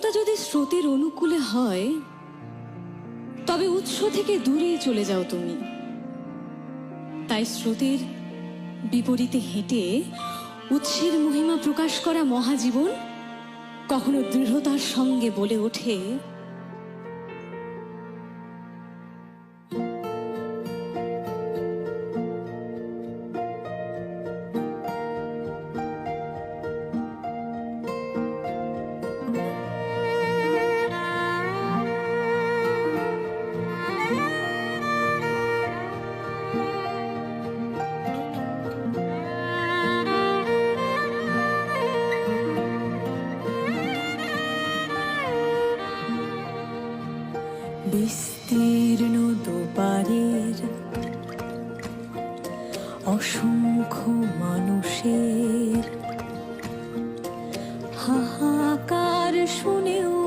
গভীরতা যদি স্রোতের অনুকূলে হয়, তবে উৎস থেকে দূরে চলে যাও তুমি। তাই স্রোতের বিপরীতে হেঁটে উৎসের মহিমা প্রকাশ করা মহাজীবন কখনো দৃঢ়তার সঙ্গে বলে ওঠে বিস্তীর্ণ দুপারের অসংখ্য মানুষের হাহাকার শুনেও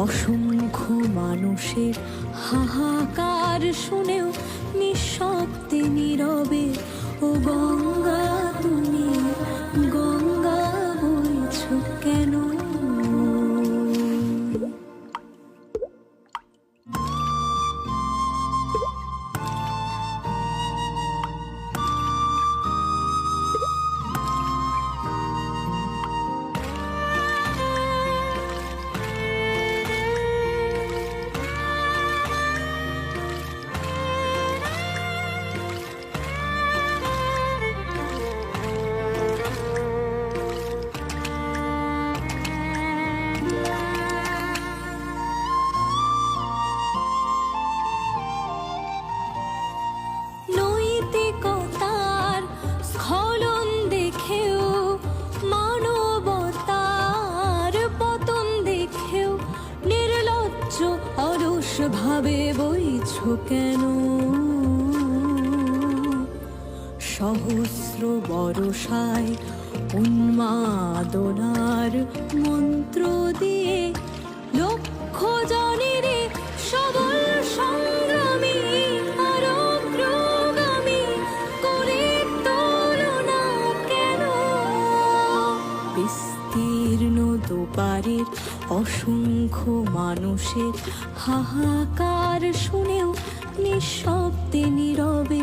অসংখ্য মানুষের হাহাকার শুনেও নিঃশব্দে নীরবে ও গঙ্গা ভাবে বইছ কেন? সহস্র বরসায় উন্মাদনার মন্ত্র দিয়ে লক্ষ জনের সবল সংগ্রামী আর অগ্রগামী করে তুলনা কেন? বিস্তীর্ণ দুপারের অসংখ্য মানুষের হাহাকার শুনেও নিঃশব্দে নীরবে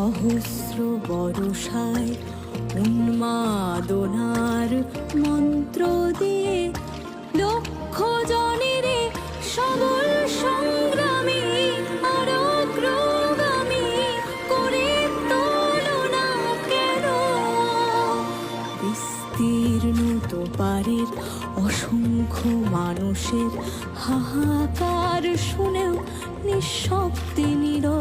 সহস্র বরসায় উন্মাদনার মন্ত্র দিয়ে লক্ষ জনের সবল বিস্তীর্ণ অসংখ্য মানুষের হাহাকার শুনেও নিঃশব্দে নীরবে